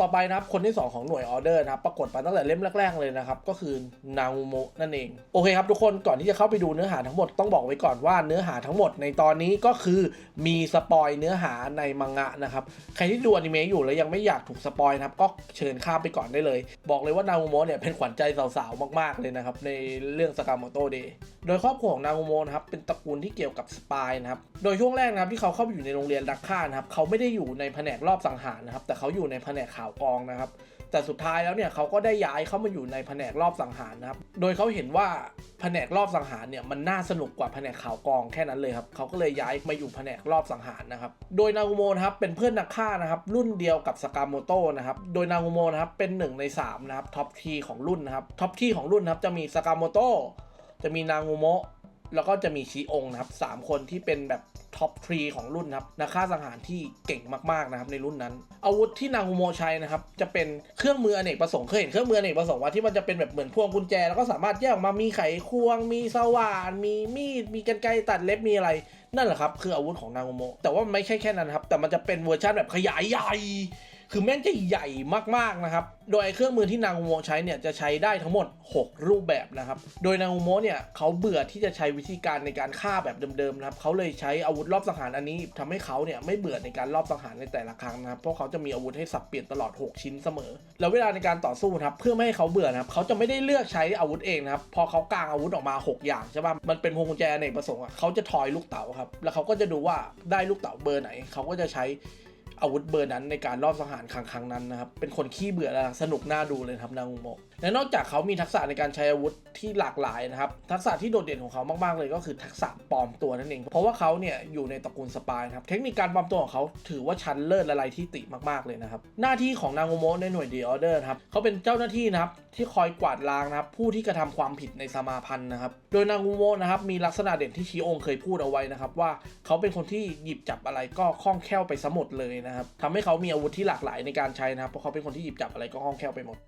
ต่อไปนะครับคนที่ 2 ของหน่วยออเดอร์นะครับปรากฏมาตั้งแต่เล่มแรกๆเลยนะครับก็คือนางูโมนั่นเองโอเคครับทุกคนก่อนที่จะเข้าไปดูเนื้อหาทั้งหมดต้องบอกไว้ก่อนว่าเนื้อหาทั้งหมดในตอนนี้ก็คือมีสปอยเนื้อหาในมังงะนะครับใครที่ดูอนิเมะอยู่แล้วยังไม่อยากถูกสปอยนะครับก็เชิญข้ามไปก่อนได้เลย บอกเลยว่านางูโมเนี่ยเป็นขวัญใจสาวๆมากๆเลยนะครับในเรื่องสกามโตเดย์โดยครอบครัวของนางูโมนะครับเป็นตระกูลที่เกี่ยวกับสปายนะครับโดยช่วงแรกนะครับที่เขาเข้าไปอยู่ในโรงเรียนดักฆ่านะครับเขาไม่ได้อยู่ในแผนกรอบสังหารนะครับแต่เขาอยู่ในแผนกข่าวกองนะครับ แต่สุดท้ายแล้วเนี่ยเขาก็ได้ย้ายเข้ามาอยู่ในแผนกรอบสังหารนะครับ โดยเขาเห็นว่าแผนกรอบสังหารเนี่ยมันน่าสนุกกว่าแผนกข่าวกองแค่นั้นเลยครับเขาก็เลยย้ายมาอยู่แผนกรอบสังหารนะครับ โดยนางูโมนะครับเป็นเพื่อนนักฆ่านะครับรุ่นเดียวกับสกาโมโตนะครับ โดยนางูโมนะครับเป็นหนึ่งในสามนะครับท็อปทีของรุ่นนะครับท็อปทีของรุ่นนะครับจะมีสกาโมโตจะมีนางูโมะ แล้วก็จะมีชิองนะครับสามคนที่เป็นแบบท็อปทรีของรุ่นนะครับนักฆ่าสังหารที่เก่งมากๆนะครับในรุ่นนั้น อาวุธที่นางโมใช้นะครับจะเป็นเครื่องมืออเนกประสงค์เคยเห็นเครื่องมืออเนกประสงค์ว่าที่มันจะเป็นแบบเหมือนพวงกุญแจ แล้วก็สามารถแยกออกมามีไขควง มีสว่านมีมีดมีกันไกรตัดเล็บมีอะไร นั่นแหละครับคืออาวุธของนางโมแต่ว่าไม่ใช่แค่นั้นครับแต่มันจะเป็นเวอร์ชันแบบขยายใหญ่ คือแม่งจะใหญ่มากๆนะครับ โดยเครื่องมือที่นางโมใช้เนี่ยจะใช้ได้ทั้งหมด 6 รูปแบบนะครับ โดยนางโมเนี่ยเขาเบื่อที่จะใช้วิธีการในการฆ่าแบบเดิมๆนะครับเขาเลยใช้อาวุธรอบสังหารอันนี้ทำให้เขาเนี่ยไม่เบื่อในการรอบสังหารในแต่ละครั้งนะครับเพราะเขาจะมีอาวุธให้สับเปลี่ยนตลอด 6 ชิ้นเสมอ แล้วเวลาในการต่อสู้นะครับเพื่อไม่ให้เขาเบื่อนะครับเขาจะไม่ได้เลือกใช้อาวุธเองนะครับพอเขากางอาวุธออกมา 6 อย่างใช่ป่ะมันเป็นพวงกุญแจอเนประสงค์อะเขาจะทอยลูกเต๋าครับแล้วเขาก็จะดูว่าได้ลูกเต๋าเบอร์ไหนเขาก็จะใช้ อาวุธเบอร์นั้นในการรอบสังหารครั้งครั้งนั้นนะครับ เป็นคนขี้เบื่อและสนุกน่าดูเลยครับนางโมะและนอกจากเขามีทักษะในการใช้อาวุธที่หลากหลายนะครับ ทักษะที่โดดเด่นของเขามากๆเลยก็คือทักษะปลอมตัวนั่นเอง เพราะว่าเขาเนี่ยอยู่ในตระกูลสปายครับ เทคนิคการปลอมตัวของเขาถือว่าชั้นเลิศละไรที่ติมากๆเลยนะครับ หน้าที่ของนางโมในหน่วยดีออเดอร์ครับ เขาเป็นเจ้าหน้าที่นะครับที่คอยกวาดล้างนะครับผู้ที่กระทำความผิดในสมาพันธ์นะครับ โดยนางโมนะครับมีลักษณะเด่นที่ชิองเคยพูดเอาไว้นะครับว่าเขาเป็นคนที่หยิบจับอะไรก็คล่องแคล่วไปสมดเลยนะครับทำให้เขามีอาวุธที่หลากหลายในการใช้นะครับเพราะเขาเป็นคนที่หยิบจับอะไรก็คล่องแคล่วไปหมด